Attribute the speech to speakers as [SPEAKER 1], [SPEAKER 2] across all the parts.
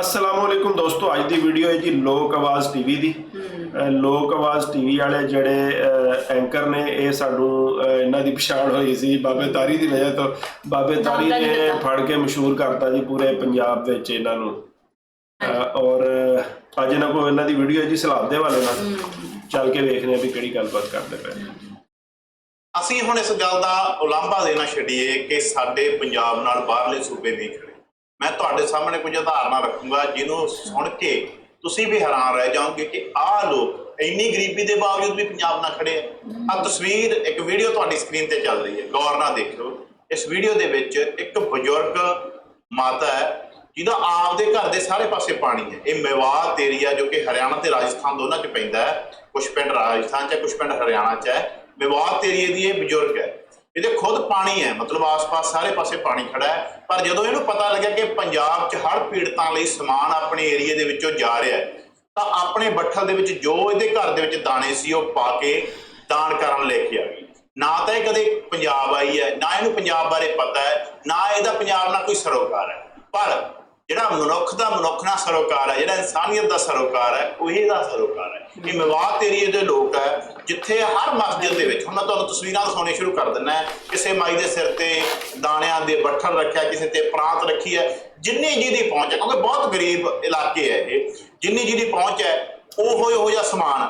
[SPEAKER 1] ਅਸਲਾਮ ਵਾਲੇਕੁਮ ਦੋਸਤੋ ਅੱਜ ਦੀ ਵੀਡੀਓ ਹੈ ਜੀ ਲੋਕ ਆਵਾਜ਼ ਟੀਵੀ ਦੀ। ਲੋਕ ਆਵਾਜ਼ ਟੀਵੀ ਵਾਲੇ ਜਿਹੜੇ ਐਂਕਰ ਨੇ ਇਹ ਸਾਨੂੰ ਇਹਨਾਂ ਦੀ ਪਛਾਣ ਹੋਈ ਸੀ ਬਾਬੇ ਤਾਰੀ ਦੀ ਵਜ੍ਹਾ ਤੋਂ। ਬਾਬੇ ਤਾਰੀ ਨੇ। ਫੜ ਕੇ ਮਸ਼ਹੂਰ ਕਰਤਾ ਜੀ ਪੂਰੇ ਪੰਜਾਬ ਵਿੱਚ ਇਹਨਾਂ ਨੂੰ। ਔਰ ਅੱਜ ਇਹਨਾਂ ਕੋਲ ਇਹਨਾਂ ਦੀ ਵੀਡੀਓ ਹੈ ਜੀ ਸਲਾਬ ਦੇ ਵਾਲੇ ਨਾਲ। ਚੱਲ ਕੇ ਵੇਖਦੇ ਆ ਵੀ ਕਿਹੜੀ ਗੱਲਬਾਤ ਕਰਦੇ ਪਏ।
[SPEAKER 2] ਅਸੀਂ ਹੁਣ ਇਸ ਗੱਲ ਦਾ ਉਲਾਂਭਾ ਦੇਣਾ ਛੱਡੀਏ ਕਿ ਸਾਡੇ ਪੰਜਾਬ ਨਾਲ ਬਾਹਰਲੇ ਸੂਬੇ ਖੜੇ ਮੈਂ ਤੁਹਾਡੇ ਸਾਹਮਣੇ ਕੁਝ ਉਦਾਹਰਨਾਂ ਰੱਖੂੰਗਾ ਜਿਹਨੂੰ ਸੁਣ ਕੇ ਤੁਸੀਂ ਵੀ ਹੈਰਾਨ ਰਹਿ ਜਾਓਗੇ ਕਿ ਆਹ ਲੋਕ ਇੰਨੀ ਗਰੀਬੀ ਦੇ ਬਾਵਜੂਦ ਵੀ ਪੰਜਾਬ ਨਾਲ ਖੜੇ ਆ। ਆਹ ਤਸਵੀਰ, ਇੱਕ ਵੀਡੀਓ ਤੁਹਾਡੀ ਸਕਰੀਨ ਤੇ ਚੱਲ ਰਹੀ ਹੈ। ਗੌਰ ਨਾਲ ਦੇਖਿਓ। ਇਸ ਵੀਡੀਓ ਦੇ ਵਿੱਚ ਇੱਕ ਬਜ਼ੁਰਗ ਮਾਤਾ ਹੈ, ਜਿਹਦਾ ਆਪਦੇ ਘਰ ਦੇ ਸਾਰੇ ਪਾਸੇ ਪਾਣੀ ਹੈ। ਇਹ ਮੇਵਾਤ ਏਰੀਆ ਜੋ ਕਿ ਹਰਿਆਣਾ ਤੇ ਰਾਜਸਥਾਨ ਦੋਨਾਂ 'ਚ ਪੈਂਦਾ ਹੈ। ਕੁਝ ਪਿੰਡ ਰਾਜਸਥਾਨ 'ਚ ਹੈ ਕੁਝ ਪਿੰਡ ਹਰਿਆਣਾ 'ਚ ਹੈ। ਮੇਵਾਤ ਏਰੀਏ ਦੀ ਇਹ ਬਜ਼ੁਰਗ ਹੈ। ਇਹਦੇ ਖੁਦ ਪਾਣੀ ਹੈ, ਮਤਲਬ ਆਸ-ਪਾਸ ਸਾਰੇ ਪਾਸੇ ਪਾਣੀ ਖੜਾ ਹੈ। ਪਰ ਜਦੋਂ ਇਹਨੂੰ ਪਤਾ ਲੱਗਿਆ ਕਿ ਪੰਜਾਬ 'ਚ ਹੜ੍ਹ ਪੀੜਤਾਂ ਲਈ ਸਮਾਨ ਆਪਣੇ ਏਰੀਏ ਦੇ ਵਿੱਚੋਂ ਜਾ ਰਿਹਾ ਹੈ, ਤਾਂ ਆਪਣੇ ਬੱਠਲ ਦੇ ਵਿੱਚ ਜੋ ਇਹਦੇ ਘਰ ਦੇ ਵਿੱਚ ਦਾਣੇ ਸੀ, ਉਹ ਪਾ ਕੇ ਦਾਨ ਕਰਨ ਲੈ ਕੇ ਆ ਗਈ। ਨਾ ਤਾਂ ਇਹ ਕਦੇ ਪੰਜਾਬ ਆਈ ਹੈ, ਨਾ ਇਹਨੂੰ ਪੰਜਾਬ ਬਾਰੇ ਪਤਾ ਹੈ, ਨਾ ਇਹਦਾ ਪੰਜਾਬ ਨਾਲ ਕੋਈ ਸਰੋਕਾਰ ਹੈ। ਪਰ ਜਿਹੜਾ ਮਨੁੱਖ ਦਾ ਮਨੁੱਖ ਨਾਲ ਸਰੋਕਾਰ ਹੈ, ਜਿਹੜਾ ਇਨਸਾਨੀਅਤ ਦਾ ਸਰੋਕਾਰ ਹੈ, ਉਹੀ ਦਾ ਸਰੋਕਾਰ ਹੈ। ਇਹ ਮੇਵਾਤ ਏਰੀਏ ਦੇ ਲੋਕ ਹੈ, ਜਿੱਥੇ ਹਰ ਮਸਜਿਦ ਦੇ ਵਿੱਚ, ਹੁਣ ਮੈਂ ਤੁਹਾਨੂੰ ਤਸਵੀਰਾਂ ਦਿਖਾਉਣੀਆਂ ਸ਼ੁਰੂ ਕਰ ਦਿੰਦਾ ਕਿਸੇ ਮਾਈ ਦੇ ਸਿਰ ਤੇ ਦਾਣਿਆਂ ਦੇ ਬੱਠਲ ਰੱਖਿਆ, ਕਿਸੇ ਤੇ ਪ੍ਰਾਂਤ ਰੱਖੀ ਹੈ, ਜਿੰਨੀ ਜਿਹਦੀ ਪਹੁੰਚ ਹੈ, ਕਿਉਂਕਿ ਬਹੁਤ ਗਰੀਬ ਇਲਾਕੇ ਹੈ ਇਹ, ਜਿੰਨੀ ਜਿਹਦੀ ਪਹੁੰਚ ਹੈ ਉਹ ਹੋਏ ਹੋ ਜਾ ਸਮਾਨ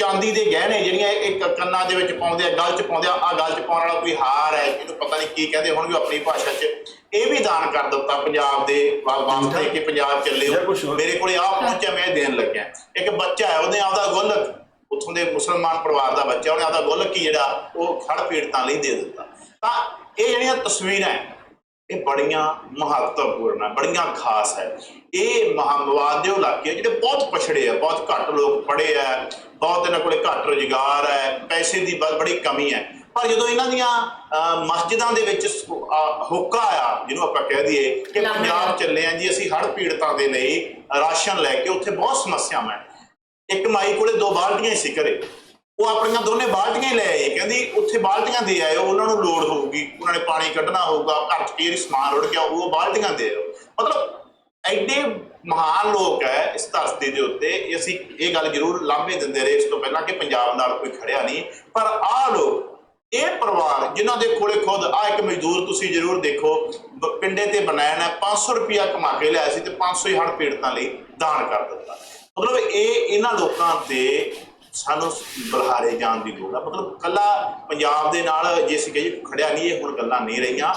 [SPEAKER 2] ਚਾਂਦੀ ਦੇ ਗਹਿਣੇ ਜਿਹੜੀਆਂ ਇੱਕ ਕੰਨਾਂ ਦੇ ਵਿੱਚ ਪਾਉਂਦੇ ਆ ਗਲ 'ਚ ਪਾਉਂਦੇ ਆ ਆ ਗਲ 'ਚ ਪਾਉਣ ਵਾਲਾ ਕੋਈ ਹਾਰ ਹੈ ਇਹਨੂੰ ਪਤਾ ਨਹੀਂ ਕੀ ਕਹਿੰਦੇ ਹੋਣਗੇ ਆਪਣੀ ਭਾਸ਼ਾ 'ਚ। ਇਹ ਵੀ ਦਾਨ ਕਰ ਦਿੱਤਾ ਪੰਜਾਬ ਦੇ ਵਾ- ਵਾਸਤੇ ਕਿ ਪੰਜਾਬ ਚੱਲੇ। ਮੇਰੇ ਕੋਲੇ ਆ ਪਹੁੰਚਿਆ ਮੈਂ ਇਹ ਦੇਣ ਲੱਗਿਆ। ਇੱਕ ਬੱਚਾ ਹੈ ਉਹਨੇ ਆਪਦਾ ਗੁੱਲਕ ਉੱਥੋਂ ਦੇ ਮੁਸਲਮਾਨ ਪਰਿਵਾਰ ਦਾ ਬੱਚਾ ਉਹਨੇ ਆਪਦਾ ਗੁੱਲਕ ਹੀ ਜਿਹੜਾ ਉਹ ਖੜ ਪੀੜਤਾਂ ਲਈ ਦੇ ਦਿੱਤਾ। ਤਾਂ ਇਹ ਜਿਹੜੀਆਂ ਤਸਵੀਰਾਂ ਹੈ, ਇਹ ਬੜੀਆਂ ਮਹੱਤਵਪੂਰਨ ਹੈ ਬੜੀਆਂ ਖਾਸ ਹੈ ਇਹ ਮਹਾਮਵਾਦ ਦੇ ਇਲਾਕੇ ਆ ਜਿਹੜੇ ਬਹੁਤ ਪਛੜੇ ਆ ਬਹੁਤ ਘੱਟ ਲੋਕ ਪੜ੍ਹੇ ਆ ਬਹੁਤ ਇਹਨਾਂ ਕੋਲੇ ਘੱਟ ਰੁਜ਼ਗਾਰ ਹੈ ਪੈਸੇ ਦੀ ਬੜੀ ਕਮੀ ਹੈ ਪਰ ਜਦੋਂ ਇਹਨਾਂ ਦੀਆਂ ਮਸਜਿਦਾਂ ਦੇ ਵਿੱਚ ਹੁੱਕਾ ਆਇਆ ਜਿਹਨੂੰ ਆਪਾਂ ਕਹਿ ਦਈਏ ਕਿ ਪੰਜਾਬ। ਚੱਲੇ ਆ ਜੀ ਅਸੀਂ ਹੜ੍ਹ ਪੀੜਤਾਂ ਦੇ ਲਈ ਰਾਸ਼ਨ ਲੈ ਕੇ ਉੱਥੇ ਬਹੁਤ ਸਮੱਸਿਆਵਾਂ ਹੈ ਇੱਕ ਮਾਈ ਕੋਲੇ ਦੋ ਬਾਲਟੀਆਂ ਹੀ ਸੀ ਘਰੇ। ਉਹ ਆਪਣੀਆਂ ਦੋਨੇ ਬਾਲਟੀਆਂ ਹੀ ਲੈ ਆਏ। ਕਹਿੰਦੀ, ਉੱਥੇ ਬਾਲਟੀਆਂ ਦੇ ਆਇਓ, ਉਹਨਾਂ ਨੂੰ ਲੋੜ ਹੋਊਗੀ। ਉਹਨਾਂ ਨੇ ਪਾਣੀ ਕੱਢਣਾ ਹੋਊਗਾ, ਘਰ 'ਚ ਕਈ ਸਮਾਨ ਰੁੜ ਗਿਆ, ਉਹ ਬਾਲਟੀਆਂ ਦੇ ਆਇਓ। ਮਤਲਬ, ਐਡੇ ਮਹਾਨ ਲੋਕ ਹੈ ਇਸ ਧਰਤੀ ਦੇ ਉੱਤੇ। ਅਸੀਂ ਇਹ ਗੱਲ ਜ਼ਰੂਰ ਲਾਂਭੇ ਦਿੰਦੇ ਰਹੇ ਇਸ ਤੋਂ ਪਹਿਲਾਂ ਕਿ ਪੰਜਾਬ ਨਾਲ ਕੋਈ ਖੜਿਆ ਨਹੀਂ। ਪਰ ਆਹ ਲੋਕ, ਇਹ ਪਰਿਵਾਰ ਜਿਨ੍ਹਾਂ ਦੇ ਕੋਲੇ ਖੁਦ ਆ ਇੱਕ ਮਜ਼ਦੂਰ ਤੁਸੀਂ ਜ਼ਰੂਰ ਦੇਖੋ ਪਿੰਡੇ ਤੇ ਬਣਾਇਆ ਹੈ 500 ਰੁਪਿਆ ਕਮਾ ਕੇ ਲਿਆ ਸੀ ਤੇ 500 ਹੀ ਹੜ ਪੀੜਤਾਂ ਲਈ ਦਾਨ ਕਰ ਦਿੱਤਾ। ਮਤਲਬ ਇਹ ਇਹਨਾਂ ਲੋਕਾਂ ਤੇ ਸਾਨੂੰ ਬਲਹਾਰੇ ਜਾਣ ਦੀ ਲੋੜ ਆ। ਮਤਲਬ ਕੱਲਾ ਪੰਜਾਬ ਦੇ ਨਾਲ ਜੇ ਅਸੀਂ ਕਹੀਏ ਖੜਿਆ ਨਹੀਂ, ਇਹ ਹੁਣ ਗੱਲਾਂ ਨਹੀਂ ਰਹੀਆਂ।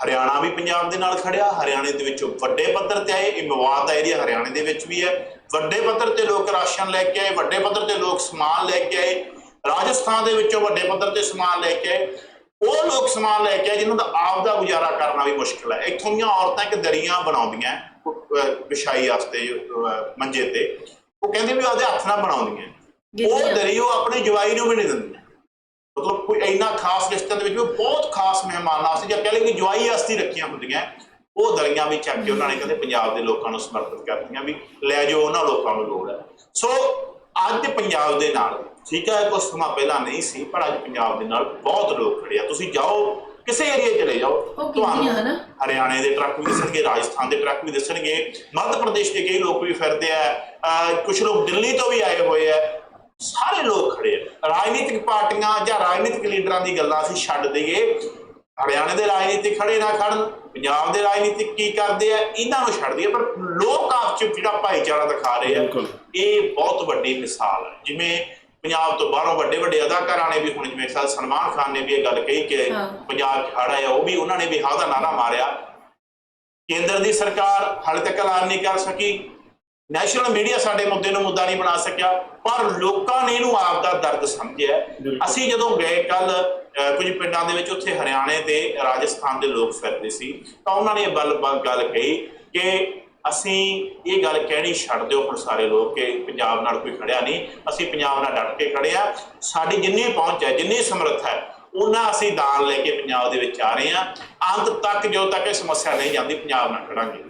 [SPEAKER 2] ਹਰਿਆਣਾ ਵੀ ਪੰਜਾਬ ਦੇ ਨਾਲ ਖੜਿਆ, ਹਰਿਆਣੇ ਦੇ ਵਿੱਚੋਂ ਵੱਡੇ ਪੱਧਰ ਤੇ ਆਏ, ਇਹ ਮਵਾਦ ਦਾ ਏਰੀਆ ਹਰਿਆਣੇ ਦੇ ਵਿੱਚ ਵੀ ਹੈ। ਵੱਡੇ ਪੱਧਰ ਤੇ ਲੋਕ ਰਾਸ਼ਨ ਲੈ ਕੇ ਆਏ, ਵੱਡੇ ਪੱਧਰ ਤੇ ਲੋਕ ਸਮਾਨ ਲੈ ਕੇ ਆਏ। ਰਾਜਸਥਾਨ ਦੇ ਵਿੱਚੋਂ ਵੱਡੇ ਪੱਧਰ ਤੇ ਸਮਾਨ ਲੈ ਕੇ ਆਏ। ਉਹ ਲੋਕ ਸਮਾਨ ਲੈ ਕੇ ਆਏ ਜਿਨ੍ਹਾਂ ਦਾ ਆਪ ਦਾ ਗੁਜ਼ਾਰਾ ਕਰਨਾ ਵੀ ਮੁਸ਼ਕਲ ਹੈ। ਇੱਥੋਂ ਦੀਆਂ ਔਰਤਾਂ ਇੱਕ ਦਰੀਆਂ ਬਣਾਉਂਦੀਆਂ ਵਿਛਾਈ ਵਾਸਤੇ ਮੰਜੇ ਤੇ। ਉਹ ਕਹਿੰਦੇ ਵੀ ਉਹਦੇ ਹੱਥ ਨਾਲ ਬਣਾਉਂਦੀਆਂ। ਉਹ। ਦਰੀ ਉਹ ਆਪਣੇ ਜਵਾਈ ਨੂੰ ਵੀ ਨਹੀਂ ਦਿੰਦੀਆਂ ਮਤਲਬ ਕੋਈ ਇੰਨਾ ਖਾਸ ਰਿਸ਼ਤਿਆਂ ਦੇ ਵਿੱਚ ਵੀ ਬਹੁਤ ਖਾਸ ਮਹਿਮਾਨਾਂ ਵਾਸਤੇ ਜਾਂ ਕਹਿ ਲਈਏ ਕਿ ਜਵਾਈ ਵਾਸਤੇ ਰੱਖੀਆਂ ਹੁੰਦੀਆਂ। ਉਹ ਦਰੀਆਂ ਵੀ ਚੱਕ ਕੇ ਉਹਨਾਂ ਨੇ ਕਹਿੰਦੇ ਪੰਜਾਬ ਦੇ ਲੋਕਾਂ ਨੂੰ ਸਮਰਪਿਤ ਕਰਤੀਆਂ ਵੀ ਲੈ ਜਾਓ ਉਹਨਾਂ ਲੋਕਾਂ ਨੂੰ ਲੋੜ ਹੈ। ਸੋ ਅੱਜ ਪੰਜਾਬ ਦੇ ਨਾਲ ਠੀਕ ਹੈ ਕੁਝ ਸਮਾਂ ਪਹਿਲਾਂ ਨਹੀਂ ਸੀ ਪਰ ਅੱਜ ਪੰਜਾਬ ਦੇ ਨਾਲ ਬਹੁਤ ਲੋਕ ਖੜੇ ਆ। ਤੁਸੀਂ ਜਾਓ ਕਿਸੇ ਏਰੀਆ ਚਲੇ ਜਾਓ।
[SPEAKER 3] ਉਹ ਕਿੰਨੀਆਂ ਹਨਾ?
[SPEAKER 2] ਹਰਿਆਣੇ ਦੇ ਟਰੱਕ ਵੀ ਦਿਸਣਗੇ ਰਾਜਸਥਾਨ ਦੇ ਟਰੱਕ ਵੀ ਦਿਸਣਗੇ। ਮੱਧ ਪ੍ਰਦੇਸ਼ ਦੇ ਕਈ ਲੋਕ ਵੀ ਫਿਰਦੇ ਆ। ਕੁਝ ਲੋਕ ਦਿੱਲੀ ਤੋਂ ਵੀ ਆਏ ਹੋਏ ਆ। ਸਾਰੇ ਲੋਕ ਖੜੇ ਰਾਜਨੀਤਿਕ ਪਾਰਟੀਆਂ ਜਾਂ ਰਾਜਨੀਤਿਕ ਲੀਡਰਾਂ ਦੀ ਗੱਲਾਂ ਅਸੀਂ ਛੱਡ ਦਈਏ। ਹਰਿਆਣੇ ਦੇ ਰਾਜਨੀਤਿਕ ਖੜੇ ਨਾ ਖੜਨ ਪੰਜਾਬ ਦੇ ਰਾਜਨੀਤਿਕ ਕੀ ਕਰਦੇ ਆ ਇਹਨਾਂ ਨੂੰ ਛੱਡ ਦਈਏ। ਪਰ ਲੋਕ ਆਪ ਚ ਜਿਹੜਾ ਭਾਈਚਾਰਾ ਦਿਖਾ ਰਹੇ ਆ। ਇਹ ਬਹੁਤ ਵੱਡੀ ਮਿਸਾਲ ਹੈ ਜਿਵੇਂ ਪੰਜਾਬ ਤੋਂ ਬਾਹਰੋਂ ਵੱਡੇ ਵੱਡੇ ਅਦਾਕਾਰਾਂ ਨੇ ਵੀ ਹੁਣ ਜਿਵੇਂ ਸਰ ਸਲਮਾਨ ਖਾਨ ਨੇ ਵੀ ਇਹ ਗੱਲ ਕਹੀ ਕਿ
[SPEAKER 3] ਹਾਂ।
[SPEAKER 2] ਪੰਜਾਬ ਹੜ੍ਹ ਆਇਆ ਉਹ ਵੀ ਉਹਨਾਂ ਨੇ ਵੀ ਹਾਂ ਦਾ ਨਾਰਾ ਮਾਰਿਆ। ਕੇਂਦਰ ਦੀ ਸਰਕਾਰ ਹਾਲੇ ਤੱਕ ਐਲਾਨ ਨਹੀਂ ਕਰ ਸਕੀ। ਨੈਸ਼ਨਲ ਮੀਡੀਆ ਸਾਡੇ ਮੁੱਦੇ ਨੂੰ ਮੁੱਦਾ ਨਹੀਂ ਬਣਾ ਸਕਿਆ ਪਰ ਲੋਕਾਂ ਨੇ ਇਹਨੂੰ ਆਪ ਦਾ ਦਰਦ ਸਮਝਿਆ। ਅਸੀਂ ਜਦੋਂ ਗਏ ਕੱਲ ਕੁਝ ਪਿੰਡਾਂ ਦੇ ਵਿੱਚ ਉੱਥੇ ਹਰਿਆਣੇ ਤੇ ਰਾਜਸਥਾਨ ਦੇ ਲੋਕ ਫਿਰਦੇ ਸੀ ਤਾਂ ਉਹਨਾਂ ਨੇ ਇਹ ਗੱਲ ਗੱਲ ਕਹੀ ਕਿ ਅਸੀਂ ਇਹ ਗੱਲ ਕਹਿਣੀ ਛੱਡ ਦਿਓ ਹੁਣ ਸਾਰੇ ਲੋਕ ਕਿ ਪੰਜਾਬ ਨਾਲ ਕੋਈ ਖੜਿਆ ਨਹੀਂ। ਅਸੀਂ ਪੰਜਾਬ ਨਾਲ ਡਟ ਕੇ ਖੜੇ ਆ ਸਾਡੀ ਜਿੰਨੀ ਪਹੁੰਚ ਹੈ ਜਿੰਨੀ ਸਮਰੱਥ ਹੈ ਉਹਨਾਂ ਅਸੀਂ ਦਾਨ ਲੈ ਕੇ ਪੰਜਾਬ ਦੇ ਵਿੱਚ ਆ ਰਹੇ ਹਾਂ। ਅੰਤ ਤੱਕ ਜੋ ਤੱਕ ਇਹ ਸਮੱਸਿਆ ਨਹੀਂ ਜਾਂਦੀ ਪੰਜਾਬ ਨਾਲ ਖੜਾਂਗੇ।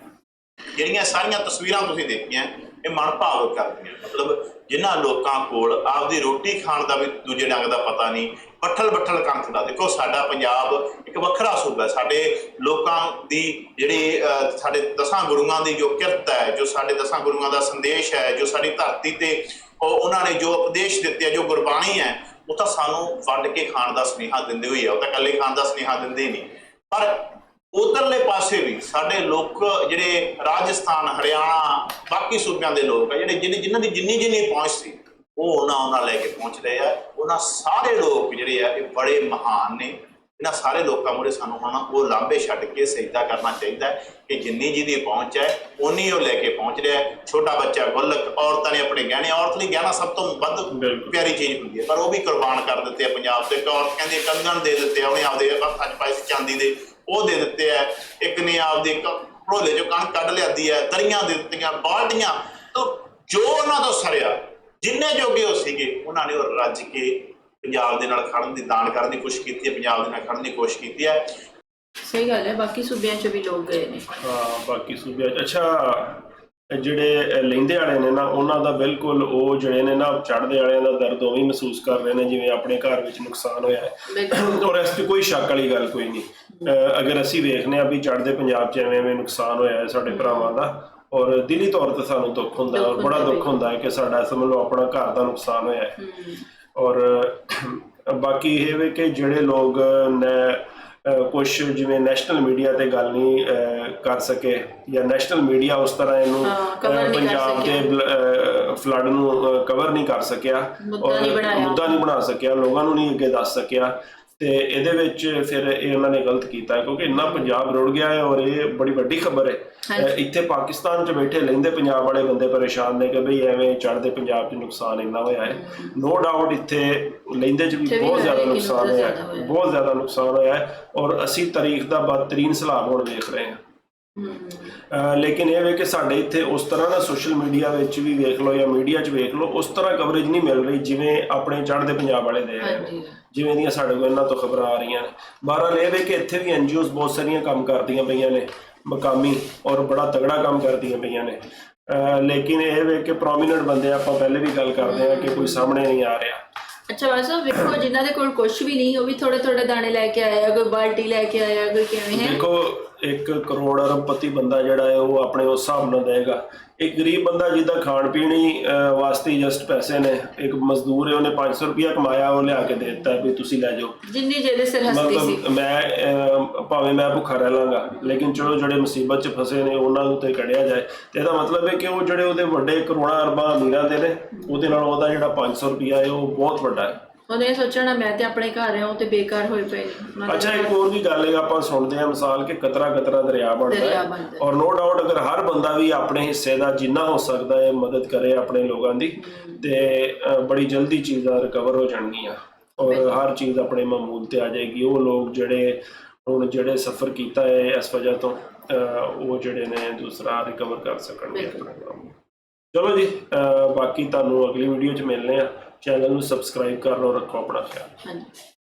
[SPEAKER 2] ਜਿਹੜੀਆਂ ਸਾਰੀਆਂ ਤਸਵੀਰਾਂ ਤੁਸੀਂ ਦੇਖੀਆਂ ਇਹ ਮਨ ਭਾਵੁਕ ਕਰਦੀਆਂ। ਮਤਲਬ ਜਿਨ੍ਹਾਂ ਲੋਕਾਂ ਕੋਲ ਆਪਦੀ ਰੋਟੀ ਖਾਣ ਦਾ ਵੀ ਦੂਜੇ ਡੰਗ ਦਾ ਪਤਾ ਨਹੀਂ ਬੱਠਲ ਬੱਠਲ ਕੰਖ ਦਾ। ਦੇਖੋ ਸਾਡਾ ਪੰਜਾਬ ਇੱਕ ਵੱਖਰਾ ਸੂਬਾ ਹੈ। ਸਾਡੇ ਲੋਕਾਂ ਦੀ ਜਿਹੜੀ ਅਹ, ਸਾਡੇ ਦਸਾਂ ਗੁਰੂਆਂ ਦੀ ਜੋ ਕਿਰਤ ਹੈ ਜੋ ਸਾਡੇ ਦਸਾਂ ਗੁਰੂਆਂ ਦਾ ਸੰਦੇਸ਼ ਹੈ ਜੋ ਸਾਡੀ ਧਰਤੀ ਤੇ ਉਹ ਉਹਨਾਂ ਨੇ ਜੋ ਉਪਦੇਸ਼ ਦਿੱਤੇ ਆ ਜੋ ਗੁਰਬਾਣੀ ਹੈ ਉਹ ਤਾਂ ਸਾਨੂੰ ਵੰਡ ਕੇ ਖਾਣ ਦਾ ਸੁਨੇਹਾ ਦਿੰਦੇ ਹੋਈ ਹੈ ਉਹ ਤਾਂ ਇਕੱਲੇ ਖਾਣ ਦਾ ਸੁਨੇਹਾ ਦਿੰਦੇ ਹੀ ਨਹੀਂ। ਪਰ ਉਧਰਲੇ ਪਾਸੇ ਵੀ ਸਾਡੇ ਲੋਕ ਜਿਹੜੇ ਰਾਜਸਥਾਨ ਹਰਿਆਣਾ ਬਾਕੀ ਸੂਬਿਆਂ ਦੇ ਲੋਕ ਆ ਜਿਹੜੇ ਜਿਹਨੇ ਜਿਨ੍ਹਾਂ ਦੀ ਜਿੰਨੀ ਜਿੰਨੀ ਪਹੁੰਚ ਸੀ ਉਹ ਉਹਨਾਂ ਉਹਨਾਂ ਲੈ ਕੇ ਪਹੁੰਚ ਰਹੇ ਆ। ਉਹਨਾਂ ਸਾਰੇ ਲੋਕ ਜਿਹੜੇ ਆ ਇਹ ਬੜੇ ਮਹਾਨ ਨੇ। ਇਹਨਾਂ ਸਾਰੇ ਲੋਕਾਂ ਮੂਹਰੇ ਸਾਨੂੰ ਹੁਣ ਉਹ ਲਾਂਭੇ ਛੱਡ ਕੇ ਸਜਦਾ ਕਰਨਾ ਚਾਹੀਦਾ ਹੈ ਕਿ ਜਿੰਨੀ ਜਿਹਦੀ ਪਹੁੰਚ ਹੈ ਉਨੀ ਉਹ ਲੈ ਕੇ ਪਹੁੰਚ ਰਿਹਾ ਹੈ। ਛੋਟਾ ਬੱਚਾ ਗੁੱਲਕ ਔਰਤਾਂ ਨੇ ਆਪਣੇ ਗਹਿਣੇ ਔਰਤ ਲਈ ਗਹਿਣਾ ਸਭ ਤੋਂ ਵੱਧ। ਪਿਆਰੀ ਚੀਜ਼ ਹੁੰਦੀ ਹੈ ਪਰ ਉਹ ਵੀ ਕੁਰਬਾਨ ਕਰ ਦਿੱਤੇ ਆ ਪੰਜਾਬ ਇੱਕ ਔਰਤ ਕਹਿੰਦੀ ਕੰਗਣ ਦੇ ਦਿੱਤੇ ਉਹਨੇ ਆਪਦੇ ਹੱਥਾਂ 'ਚ ਪਾਏ ਸੀ ਚਾਂਦੀ ਦੇ। ਉਹ ਦੇ ਦਿੱਤੇ ਆ। ਇੱਕ ਨੇ ਆਪਦੇ ਢੋਲੇ 'ਚੋਂ ਕਣਕ ਕੱਢ ਲਿਆਦੀ ਹੈ ਦਰੀਆਂ ਦੇ ਦਿੱਤੀਆਂ ਬਾਲਟੀਆਂ ਤਾਂ ਜੋ ਉਹਨਾਂ ਤੋਂ ਸਰਿਆ ਜਿੰਨੇ ਜੋਗੇ ਉਹ ਸੀਗੇ ਉਹਨਾਂ ਨੇ ਉਹ ਰੱਜ ਕੇ ਪੰਜਾਬ ਦੇ ਨਾਲ ਖੜਨ ਦੀ ਦਾਨ ਕਰਨ ਦੀ ਕੋਸ਼ਿਸ਼ ਕੀਤੀ ਹੈ ਪੰਜਾਬ ਦੇ ਨਾਲ ਖੜਨ ਦੀ ਕੋਸ਼ਿਸ਼ ਕੀਤੀ ਹੈ
[SPEAKER 3] ਸਹੀ ਗੱਲ ਹੈ ਬਾਕੀ ਸੂਬਿਆਂ 'ਚ ਵੀ ਲੋਕ ਗਏ ਨੇ।
[SPEAKER 1] ਹਾਂ ਬਾਕੀ ਸੂਬਿਆਂ 'ਚ ਅੱਛਾ ਜਿਹੜੇ ਲਹਿੰਦੇ ਵਾਲੇ ਨੇ ਨਾ ਉਹਨਾਂ ਦਾ ਬਿਲਕੁਲ ਉਹ ਜਿਹੜੇ ਨੇ ਨਾ ਚੜ੍ਹਦੇ ਵਾਲਿਆਂ ਦਾ ਦਰਦ ਉਹ ਵੀ ਮਹਿਸੂਸ ਕਰ ਰਹੇ ਨੇ ਜਿਵੇਂ ਆਪਣੇ ਘਰ ਵਿੱਚ ਨੁਕਸਾਨ ਹੋਇਆ ਹੈ।
[SPEAKER 3] ਬਿਲਕੁਲ।
[SPEAKER 1] ਔਰ ਇਸ 'ਚ ਕੋਈ ਸ਼ੱਕ ਵਾਲੀ ਗੱਲ ਕੋਈ ਨਹੀਂ। ਅਗਰ ਅਸੀਂ ਵੇਖਨੇ ਆ ਵੀ ਚੜ੍ਹਦੇ ਪੰਜਾਬ 'ਚ ਐਵੇਂ ਐਵੇਂ ਨੁਕਸਾਨ ਹੋਇਆ ਹੈ ਸਾਡੇ ਭਰਾਵਾਂ ਦਾ ਔਰ ਦਿਲੀ ਤੌਰ ਤੇ ਸਾਨੂੰ ਦੁੱਖ ਹੁੰਦਾ ਔਰ ਬੜਾ ਦੁੱਖ ਹੁੰਦਾ ਹੈ ਕਿ ਸਾਡਾ ਸਮਝ ਲਓ ਆਪਣਾ ਘਰ ਦਾ ਨੁਕਸਾਨ ਹੋਇਆ ਹੈ। ਔਰ ਬਾਕੀ ਇਹ ਵੇ ਕਿ ਜਿਹੜੇ ਲੋਕ ਕੁਝ ਜਿਵੇਂ ਨੈਸ਼ਨਲ ਮੀਡੀਆ ਤੇ ਗੱਲ ਨਹੀਂ ਕਰ ਸਕੇ ਜਾਂ ਨੈਸ਼ਨਲ ਮੀਡੀਆ ਉਸ ਤਰ੍ਹਾਂ ਇਹਨੂੰ ਪੰਜਾਬ ਦੇ ਫਲੱਡ ਨੂੰ ਕਵਰ ਨਹੀਂ ਕਰ ਸਕਿਆ
[SPEAKER 3] ਬਣਾਇਆ।
[SPEAKER 1] ਮੁੱਦਾ ਨਹੀਂ ਬਣਾ ਸਕਿਆ ਲੋਕਾਂ ਨੂੰ ਨਹੀਂ ਅੱਗੇ ਦੱਸ ਸਕਿਆ। ਤੇ ਇਹਦੇ ਵਿੱਚ ਫਿਰ ਇਹ ਉਹਨਾਂ ਨੇ ਗਲਤ ਕੀਤਾ ਕਿਉਂਕਿ ਇੰਨਾ ਪੰਜਾਬ ਰੁੜ ਗਿਆ ਹੈ ਔਰ ਇਹ ਬੜੀ ਵੱਡੀ ਖਬਰ ਹੈ। ਇੱਥੇ ਪਾਕਿਸਤਾਨ 'ਚ ਬੈਠੇ ਲੈਂਦੇ ਪੰਜਾਬ ਵਾਲੇ ਬੰਦੇ ਪਰੇਸ਼ਾਨ ਨੇ ਕਿ ਭਈ ਐਵੇਂ ਚੜ੍ਹਦੇ ਪੰਜਾਬ 'ਚ ਨੁਕਸਾਨ ਇੰਨਾ ਹੋਇਆ ਹੈ। ਨੋ ਡਾਊਟ ਇੱਥੇ ਲੈਂਦੇ 'ਚ ਵੀ ਬਹੁਤ ਜ਼ਿਆਦਾ ਨੁਕਸਾਨ ਹੋਇਆ ਹੈ। ਬਹੁਤ ਜ਼ਿਆਦਾ ਨੁਕਸਾਨ ਹੋਇਆ ਹੈ ਔਰ ਅਸੀਂ ਤਾਰੀਖ ਦਾ ਬਦਤਰੀਨ ਸਲਾਬ ਹੁਣ ਵੇਖ ਰਹੇ ਹਾਂ। ਲੇਕਿਨ ਇਹ ਵੇ ਕਿ ਸਾਡੇ ਇੱਥੇ ਉਸ ਤਰ੍ਹਾਂ ਦਾ ਸੋਸ਼ਲ ਮੀਡੀਆ ਵਿੱਚ ਵੀ ਵੇਖ ਲਓ ਜਾਂ ਮੀਡੀਆ 'ਚ ਵੇਖ ਲਓ ਉਸ ਤਰ੍ਹਾਂ ਕਵਰੇਜ ਨਹੀਂ ਮਿਲ ਰਹੀ ਜਿਵੇਂ ਆਪਣੇ ਚੜ੍ਹਦੇ ਪੰਜਾਬ ਵਾਲੇ ਦੇ ਰਹੇ ਨੇ ਜਿਵੇਂ ਦੀਆਂ ਸਾਡੇ ਕੋਲ ਇਹਨਾਂ ਤੋਂ ਖਬਰਾਂ ਆ ਰਹੀਆਂ। ਨੇ ਬਹਰਹਾਲ ਇਹ ਵੇ ਕਿ ਇੱਥੇ ਵੀ ਐਨਜੀਓਜ਼ ਬਹੁਤ ਸਾਰੀਆਂ ਕੰਮ ਕਰਦੀਆਂ ਪਈਆਂ ਨੇ ਮਕਾਮੀ ਔਰ ਬੜਾ ਤਗੜਾ ਕੰਮ ਕਰਦੀਆਂ ਪਈਆਂ ਨੇ। ਲੇਕਿਨ ਇਹ ਵੇ ਕਿ ਪ੍ਰੋਮਿਨੈਂਟ ਬੰਦੇ ਆਪਾਂ ਪਹਿਲੇ ਵੀ ਗੱਲ ਕਰਦੇ ਆ ਕਿ ਕੋਈ ਸਾਹਮਣੇ ਨਹੀਂ ਆ ਰਿਹਾ।
[SPEAKER 3] ਅੱਛਾ ਵੈਸੇ ਵੇਖੋ ਜਿਨ੍ਹਾਂ ਦੇ ਕੋਲ ਕੁਝ ਵੀ ਨਹੀਂ ਉਹ ਵੀ ਥੋੜੇ ਥੋੜੇ ਦਾਣੇ ਲੈ ਕੇ ਆਇਆ ਕੋਈ ਬਾਲਟੀ ਲੈ ਕੇ ਆਇਆ ਕੋਈ ਕਿਵੇਂ ਹੈ?
[SPEAKER 1] ਦੇਖੋ ਇੱਕ ਕਰੋੜ ਅਰਬਪਤੀ ਬੰਦਾ ਜਿਹੜਾ ਹੈ ਉਹ ਆਪਣੇ ਉਸ ਹਿਸਾਬ ਨਾਲ ਦੇਗਾ। ਇੱਕ ਗਰੀਬ ਬੰਦਾ ਜਿਹਦਾ ਖਾਣ ਪੀਣ ਵਾਸਤੇ ਜਸਟ ਪੈਸੇ ਨੇ ਇੱਕ ਮਜ਼ਦੂਰ ਹੈ ਉਹਨੇ 500 ਰੁਪਇਆ ਕਮਾਇਆ ਉਹ ਲਿਆ ਕੇ ਦੇ ਦਿੱਤਾ ਵੀ ਤੁਸੀਂ ਲੈ ਜਾਓ।
[SPEAKER 3] ਜਿੰਨੀ ਜਿਹਦੇ ਸਿਰ ਹਸਤੀ ਸੀ।
[SPEAKER 1] ਮਤਲਬ ਮੈਂ ਭਾਵੇਂ ਮੈਂ ਭੁੱਖਾ ਰਹਿ ਲਾਂਗਾ ਲੇਕਿਨ ਚਲੋ ਜਿਹੜੇ ਮੁਸੀਬਤ 'ਚ ਫਸੇ ਨੇ ਉਹਨਾਂ ਨੂੰ ਤੇ ਕੱਢਿਆ ਜਾਏ। ਤੇ ਇਹਦਾ ਮਤਲਬ ਹੈ ਕਿ ਉਹ ਜਿਹੜੇ ਉਹਦੇ ਵੱਡੇ ਕਰੋੜਾਂ ਅਰਬਾਂ ਅਮੀਰਾਂ ਦੇ ਨੇ ਉਹਦੇ ਨਾਲ ਉਹਦਾ ਜਿਹੜਾ 500 ਰੁਪਇਆ ਹੈ ਉਹ ਬਹੁਤ ਵੱਡਾ ਹੈ।
[SPEAKER 3] ਉਹਨੇ ਇਹ ਸੋਚਣਾ ਮੈਂ ਤੇ ਆਪਣੇ ਘਰ ਰਿਹਾ ਉਹ ਤੇ ਬੇਕਾਰ ਹੋਏ ਪਏ ਨੇ। ਉਹਨਾਂ ਦੇ
[SPEAKER 1] ਅੱਛਾ ਇੱਕ ਹੋਰ ਵੀ ਗੱਲ ਹੈ ਆਪਾਂ ਸੁਣਦੇ ਹਾਂ ਮਿਸਾਲ ਕਿ ਕਤਰਾ ਕਤਰਾ ਦਰਿਆ ਬਣਦਾ
[SPEAKER 3] ਦਰਿਆ
[SPEAKER 1] ਹੈ
[SPEAKER 3] ਬਣਦਾ ਹੈ।
[SPEAKER 1] ਔਰ ਨੋ ਡਾਊਟ ਅਗਰ ਹਰ ਬੰਦਾ ਵੀ ਆਪਣੇ ਹਿੱਸੇ ਦਾ ਜਿੰਨਾ ਹੋ ਸਕਦਾ ਹੈ ਮਦਦ ਕਰੇ ਆਪਣੇ ਲੋਕਾਂ ਦੀ ਤੇ ਬੜੀ ਜਲਦੀ ਚੀਜ਼ਾਂ ਰਿਕਵਰ ਹੋ ਜਾਣਗੀਆਂ। ਔਰ ਹਰ ਚੀਜ਼ ਆਪਣੇ ਮਾਮੂਲ ਤੇ ਆ ਜਾਏਗੀ। ਉਹ ਲੋਕ ਜਿਹੜੇ ਹੁਣ ਜਿਹੜੇ ਸਫਰ ਕੀਤਾ ਹੈ ਇਸ ਵਜ੍ਹਾ ਤੋਂ ਉਹ ਜਿਹੜੇ ਨੇ ਦੂਸਰਾ ਰਿਕਵਰ ਕਰ ਸਕਣਗੇ। ਆਪਣੇ ਕੰਮ ਨੂੰ। ਚਲੋ ਜੀ ਬਾਕੀ ਤੁਹਾਨੂੰ ਅਗਲੀ ਵੀਡੀਓ 'ਚ ਮਿਲਨੇ ਆ ਚੈਨਲ ਨੂੰ ਸਬਸਕ੍ਰਾਈਬ ਕਰ ਲਓ ਰੱਖੋ ਆਪਣਾ ਖਿਆਲ।
[SPEAKER 3] ਹਾਂਜੀ।